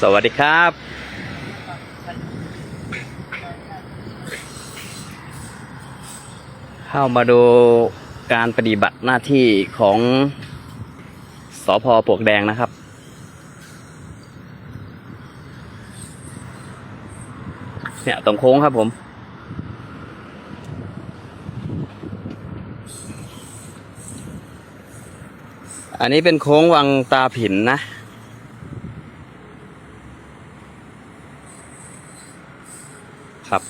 สวัสดีครับ เข้ามาดูการปฏิบัติหน้าที่ของสอพอปวกแดงนะครับ เนี่ยตรงโค้งครับผมอันนี้เป็นโค้งวังตาผินนะ ครับ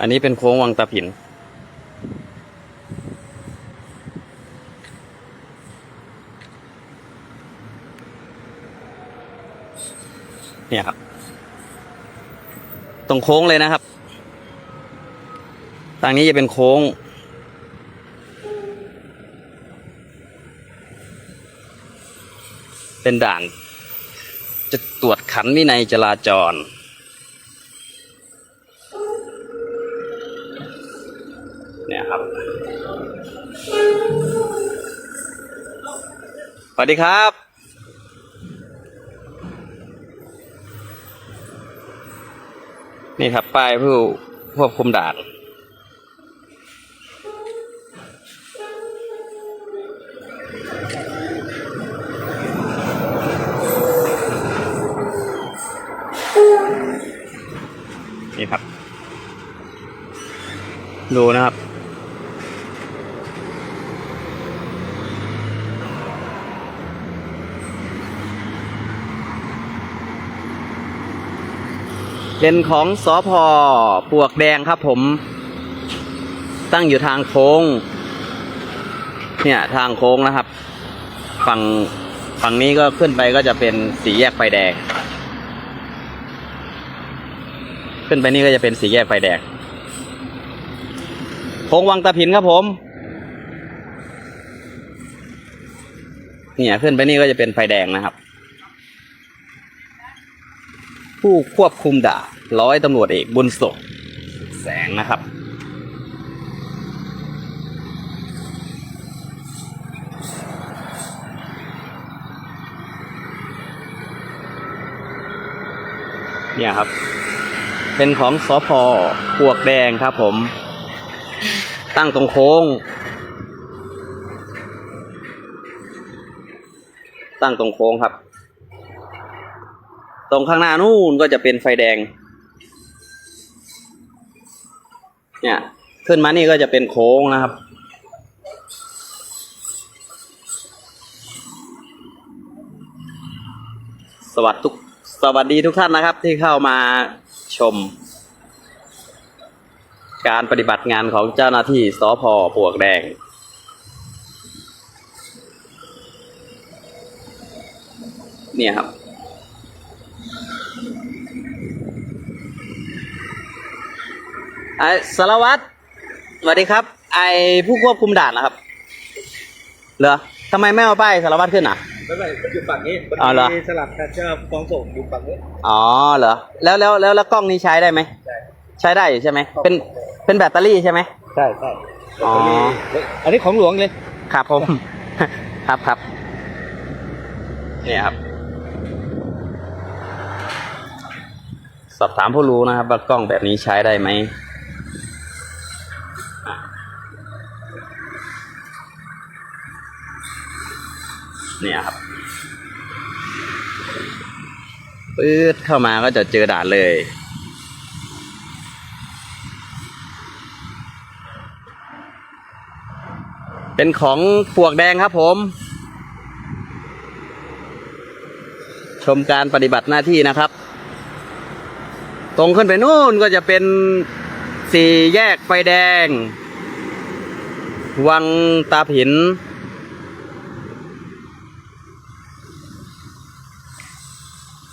อันนี้เป็นโค้งวังตาผิน เนี่ยครับ ตรงโค้งเลยนะครับทางนี้จะเป็นโค้ง เป็นด่าน จะตรวจขันวินัยจราจร เนี่ยครับ สวัสดีครับ นี่ครับป้ายผู้ควบคุมด่าน ดูนะครับเป็นของสอพอปวกแดงครับผม ตั้งอยู่ทางโค้ง เนี่ยทางโค้งนะครับ ฝั่งฝั่งนี้ก็ขึ้นไปก็จะเป็นสีแยกไฟแดง ขึ้นไปนี่ก็จะเป็นสีแยกไฟแดง โค้งวังตะพินครับผม เนี่ยขึ้นไปนี่ก็จะเป็นไฟแดงนะครับ ผู้ควบคุมด่าร้อยตำรวจเอกบุญส่งแสงนะครับเนี่ยครับ เป็นของสอพอปวกแดงครับผม ตั้งตรงโค้ง ตั้งตรงโค้งครับ ตรงข้างหน้านู่นก็จะเป็นไฟแดง เนี่ยขึ้นมานี่ก็จะเป็นโค้งนะครับสวัสดีทุกสวัสดีทุกท่านนะครับที่เข้ามาชม การปฏิบัติงานของเจ้าหน้าที่สพปลวกแดง เนี่ยครับ ไอสารวัตรสวัสดีครับ ไอผู้ควบคุมด่านนะครับ เหรอทำไมไม่เอาป้ายสารวัตรขึ้นอะไม่ไม่อยู่ฝั่งนี้อ๋อเหรอมีสลับกันเจ้าฟองส่งอยู่ฝั่งนี้ อ๋อเหรอ แล้วแล้วแล้วแล้วกล้องนี้ใช้ได้ไหม ใช่ใช้ได้อยู่ใช่ไหมเป็นเป็นแบตเตอรี่ใช่ไหมใช่ใช่อ๋ออันนี้ของหลวงเลยครับผม ครับครับเนี่ยครับ สอบถามผู้รู้นะครับว่ากล้องแบบนี้ใช้ได้ไหมอะเนี่ยครับปื๊ดเข้ามาก็จะเจอด่านเลย เป็นของปวกแดงครับผม ชมการปฏิบัติหน้าที่นะครับ ตรงขึ้นไปนู่นก็จะเป็นสี่แยกไฟแดง วังตาผิน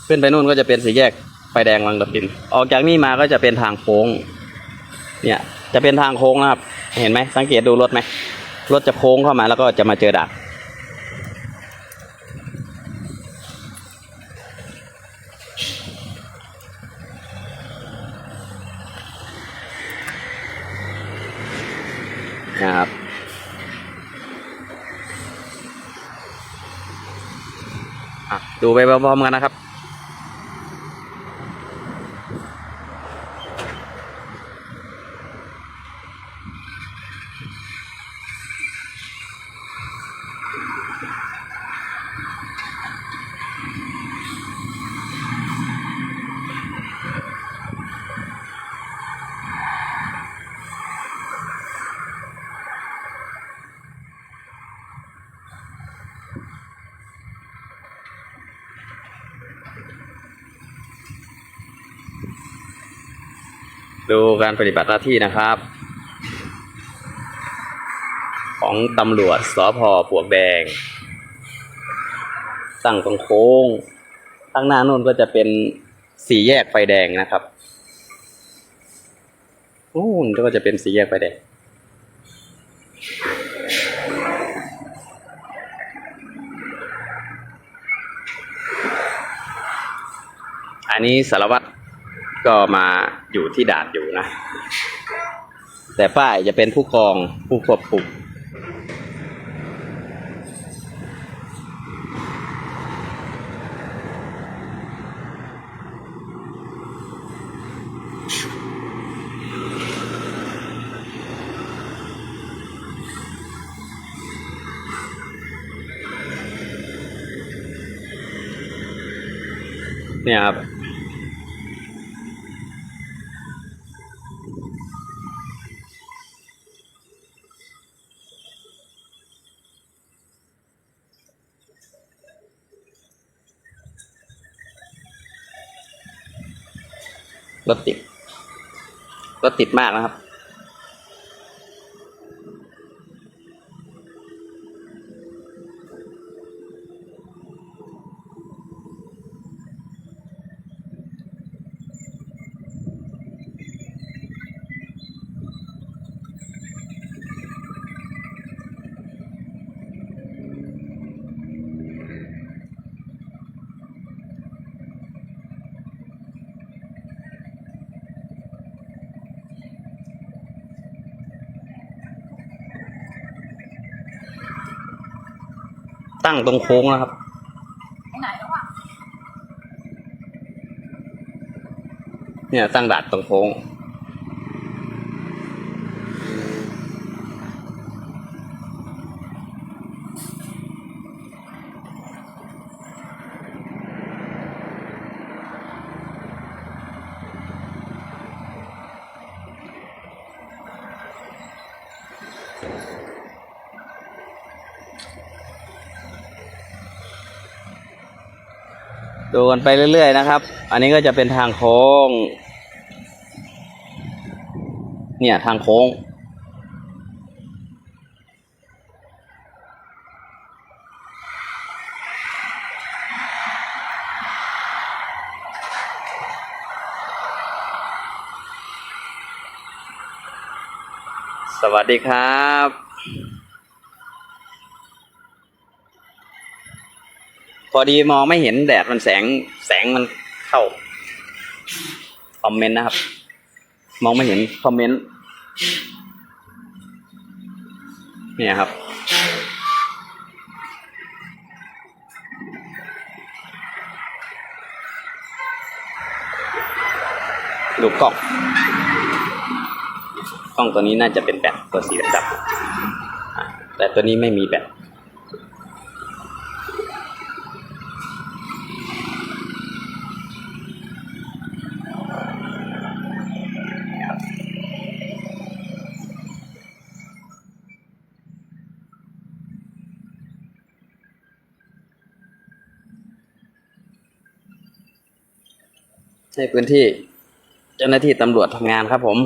ขึ้นไปนู่นก็จะเป็นสี่แยกไฟแดงวังตาผิน ออกจากนี่มาก็จะเป็นทางโค้ง เนี่ย จะเป็นทางโค้งนะครับ เห็นไหมสังเกตดูรถไหม รถจะโค้งเข้ามาแล้วก็จะมาเจอดักนะครับดูไปพร้อมๆกันนะครับ ดูการปฏิบัติหน้าที่นะครับ ของตำรวจสพปลวกแดง ตั้งตรงโค้งข้างหน้านู่นก็จะเป็นสี่แยกไฟแดงนะครับนู่นก็จะเป็นสี่แยกไฟแดงอันนี้สารวัตร ก็มาอยู่ที่ด่านอยู่นะ แต่ป้ายจะเป็นผู้กองผู้ควบคุมเนี่ยครับ รถติด รถติดมากนะครับ ตั้งตรงโค้งนะครับไปไหนแล้วอะเนี่ยตั้งด่านตรงโค้ง ดูกันไปเรื่อยๆนะครับ อันนี้ก็จะเป็นทางโค้ง เนี่ยทางโค้ง สวัสดีครับ พอดีมองไม่เห็นแดดมันแสงแสงมันเข้าคอมเมนต์นะครับ มองไม่เห็นคอมเมนต์เนี่ยครับ ดูกล้องกล้องตัวนี้น่าจะเป็นแบตตัวสีดำแต่ตัวนี้ไม่มีแบต ในพื้นที่เจ้าหน้าที่ตำรวจทำงานครับผม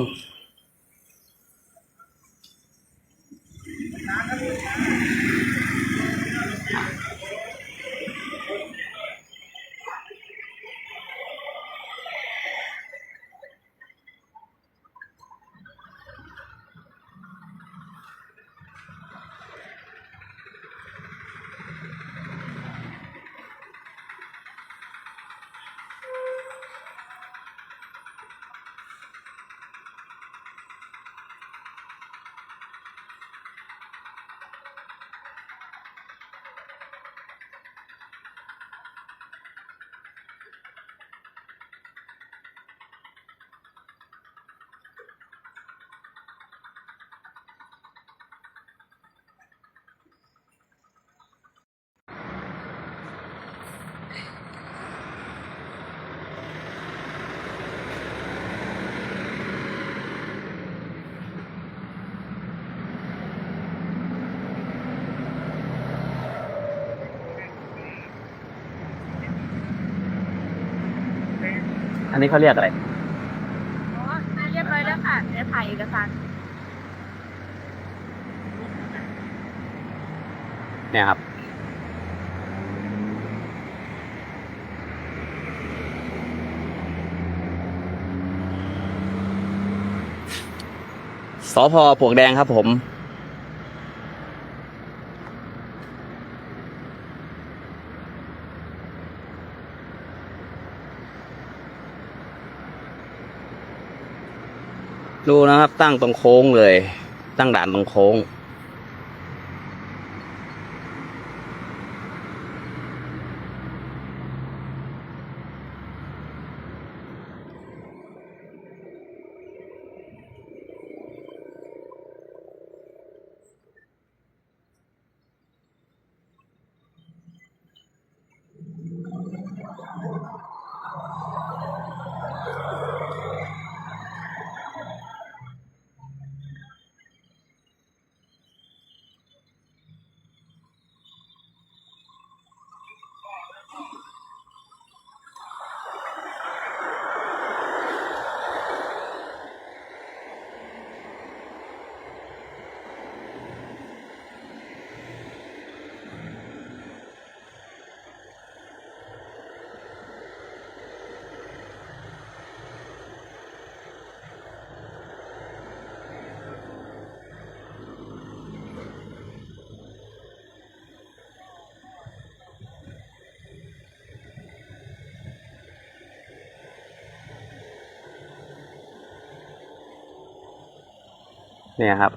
นนี้เขาเรียกอะไร อ๋อเรียบร้อยแล้วค่ะเดี๋ยวถ่ายเอกสารเนี่ยครับ สพปลวกแดงครับผม ดูนะครับตั้งตรงโค้งเลย ตั้งด่านตรงโค้ง เนี่ยครับ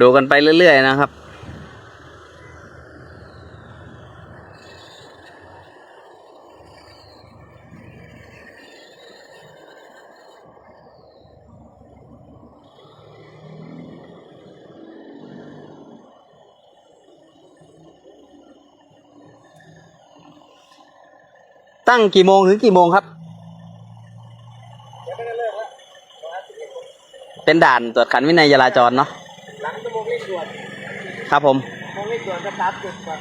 ดูกันไปเรื่อย ๆ นะครับ ตั้งกี่โมงถึงกี่โมงครับ เป็นด่านตรวจขันวินัยจราจรเนาะ หลังชั่วโมงเร่งด่วนครับผม ชั่วโมงเร่งด่วนก็ตามจุดก่อน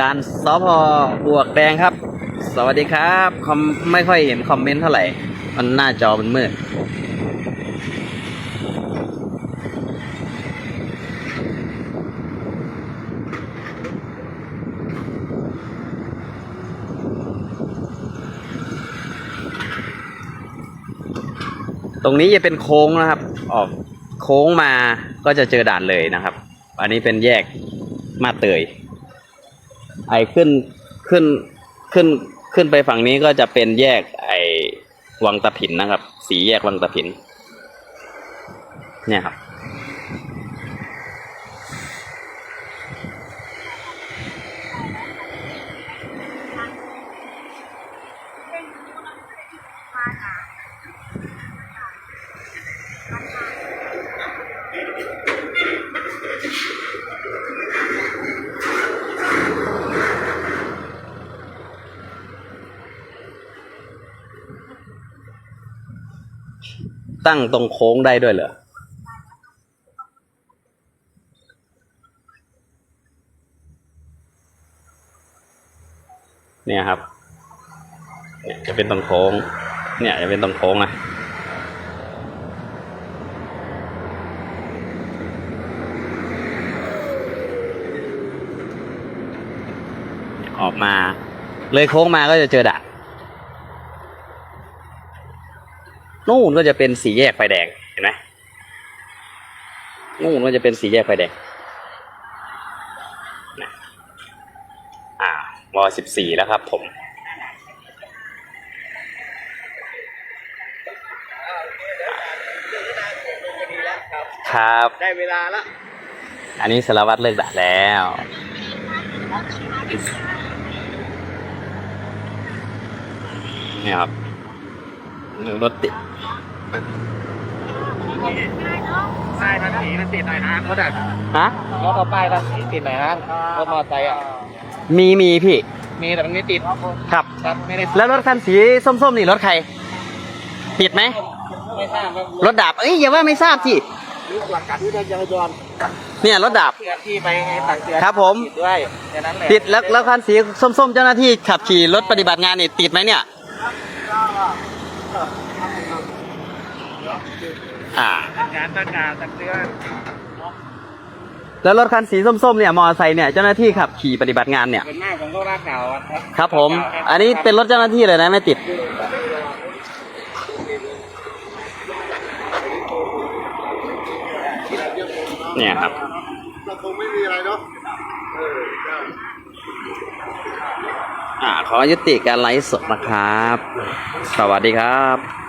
ด่านสพบวกแดงครับ สวัสดีครับคอมไม่ค่อยเห็นคอมเมนต์เท่าไหร่ มันหน้าจอมันมืดตรงนี้จะเป็นโค้งนะครับ ออกโค้งมาก็จะเจอด่านเลยนะครับ อันนี้เป็นแยกมาเตย ไอ้ขึ้นขึ้นขึ้นขึ้นไปฝั่งนี้ก็จะเป็นแยกไอ้วังตะผินนะครับ สีแยกวังตะผิน เนี่ยครับ ตั้งตรงโค้งได้ด้วยเหรอเนี่ยครับ เนี่ยจะเป็นตรงโค้ง เนี่ยจะเป็นตรงโค้งนะ ออกมา เลยโค้งมาก็จะเจอด่าน นู่นก็จะเป็นสีแยกไฟแดงเห็นไหมนู่นก็จะเป็นสีแยกไฟแดงนะอ่าวสิบสี่แล้วครับผมครับ ได้เวลาละ อันนี้สารวัตรเลิกด่าแล้ว นี่ครับ รถติดป้ายภาษีมันติดหน่อยนะเขาดักฮะเขาเอาป้ายภาษีติดหน่อยนะรถมอเตอร์ไซค์อะมีมีพี่ มีแต่มันไม่ติดครับครับไม่ได้แล้วรถคันสีส้มๆนี่รถใคร ติดไหมไม่ทราบว่ารถดาบเอ้ยอย่าว่าไม่ทราบสิรู้หลักการที่เดินจราจรเนี่ยรถดาบเตือนที่ไปตักเตือนครับผมติดด้วยแค่นั้นแหละติดแล้วแล้วคันสีส้มๆเจ้าหน้าที่ขับขี่รถปฏิบัติงานนี่ติดไหมเนี่ย อ่า งานตั้งงานตักเตือนแล้วรถคันสีส้มๆเนี่ยมอเตอร์ไซค์เนี่ยเจ้าหน้าที่ขับขี่ปฏิบัติงานเนี่ย เป็นมากของพวกรากเก่าอะครับครับผม อันนี้เป็นรถเจ้าหน้าที่เลยนะไม่ติด เนี่ยครับก็คงไม่มีอะไรเนาะเออ อ่า ขอยุติการไลฟ์สดนะครับ สวัสดีครับ